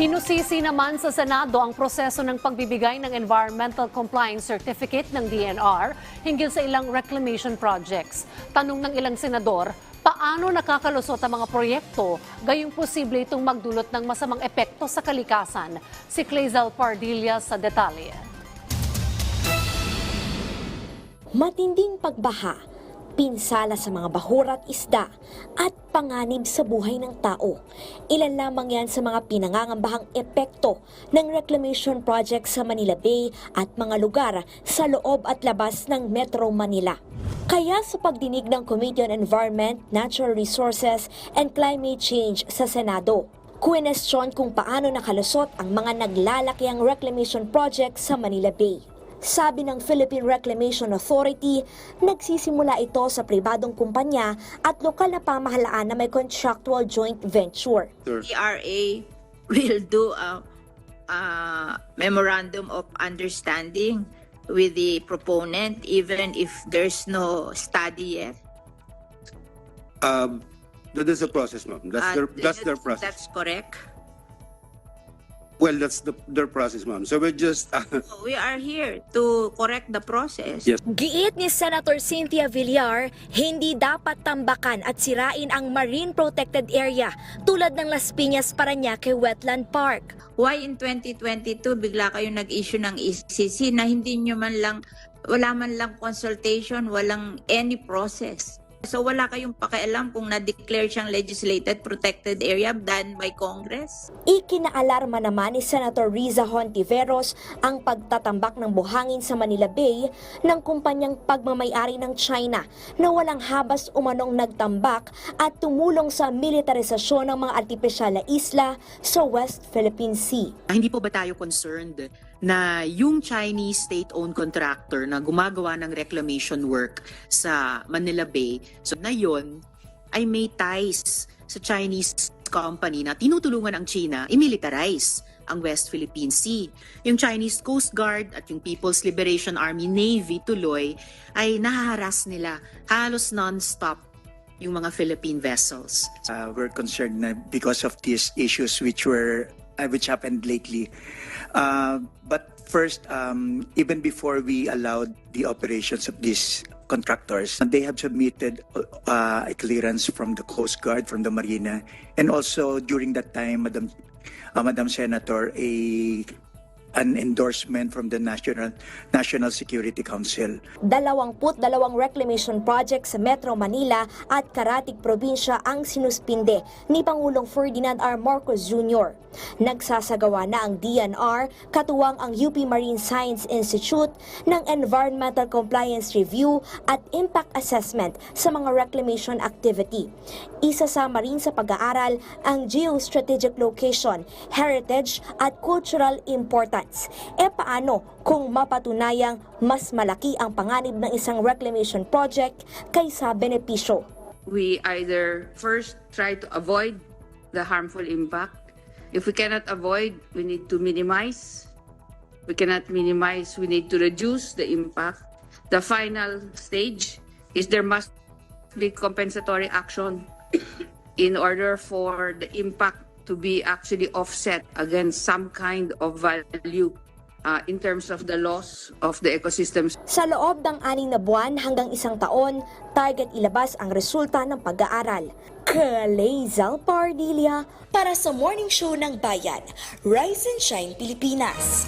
Binusisi naman sa Senado ang proseso ng pagbibigay ng Environmental Compliance Certificate ng DNR hinggil sa ilang reclamation projects. Tanong ng ilang senador, paano nakakalusot ang mga proyekto gayong posible itong magdulot ng masamang epekto sa kalikasan? Si Clazel Pardilla sa detalye. Matinding pagbaha, pinsala sa mga bahura at isda, at panganib sa buhay ng tao. Ilan lamang yan sa mga pinangangambahang epekto ng reclamation project sa Manila Bay at mga lugar sa loob at labas ng Metro Manila. Kaya sa pagdinig ng Committee on Environment, Natural Resources and Climate Change sa Senado, Kuwestiyon kung paano nakalusot ang mga naglalakiang reclamation project sa Manila Bay. Sabi ng Philippine Reclamation Authority, nagsisimula ito sa pribadong kumpanya at lokal na pamahalaan na may contractual joint venture. PRA will do a, a memorandum of understanding with the proponent even if there's no study yet. Um, that is the process, ma'am. That's Uh, their, that's their process. That's correct. Well, that's the, their process, ma'am. So we're just, uh, So we are here to correct the process. Yes. Giit ni Senator Cynthia Villar, hindi dapat tambakan at sirain ang marine protected area tulad ng Las Piñas Parañaque Wetland Park. Why in 2022 bigla kayo nag-issue ng ECC na hindi nyo man lang, wala man lang consultation, walang any process. So wala kayong pakialam kung na-declare siyang legislated protected area done by Congress? Ikinaalarma naman ni Senator Riza Hontiveros ang pagtatambak ng buhangin sa Manila Bay ng kumpanyang pagmamayari ng China na walang habas umanong nagtambak at tumulong sa militarisasyon ng mga artipisyal na isla sa West Philippine Sea. Ah, Hindi po ba tayo concerned na yung Chinese state-owned contractor na gumagawa ng reclamation work sa Manila Bay, so na yon ay may ties sa Chinese company na tinutulungan ang China i-militarize ang West Philippine Sea. Yung Chinese Coast Guard at yung People's Liberation Army Navy tuloy ay nahaharas nila halos non-stop yung mga Philippine vessels. Uh, we're concerned na because of these issues which were uh, which happened lately. Uh, but first, um, even before we allowed the operations of these contractors, they have submitted uh, a clearance from the Coast Guard, from the Marina, and also during that time, Madam, uh, Madam Senator, a an endorsement from the National National Security Council. Dalawamput dalawang reclamation project sa Metro Manila at Karatig Probinsya ang sinuspinde ni Pangulong Ferdinand R. Marcos Jr. Nagsasagawa na ang DNR, katuwang ang UP Marine Science Institute ng Environmental Compliance Review at Impact Assessment sa mga reclamation activity. Isasama rin sa pag-aaral ang geostrategic location, heritage at cultural importance. E paano kung mapatunayang mas malaki ang panganib ng isang reclamation project kaysa benepisyo? we either first try to avoid the harmful impact. If we cannot avoid, we need to minimize. We cannot minimize, we need to reduce the impact. The final stage is there must be compensatory action in order for the impact to be actually offset against some kind of value uh, in terms of the loss of the ecosystems. Sa loob ng aning na buwan hanggang isang taon, target ilabas ang resulta ng pag-aaral. Kalezal Pardilia para sa Morning Show ng Bayan, Rise and Shine Pilipinas.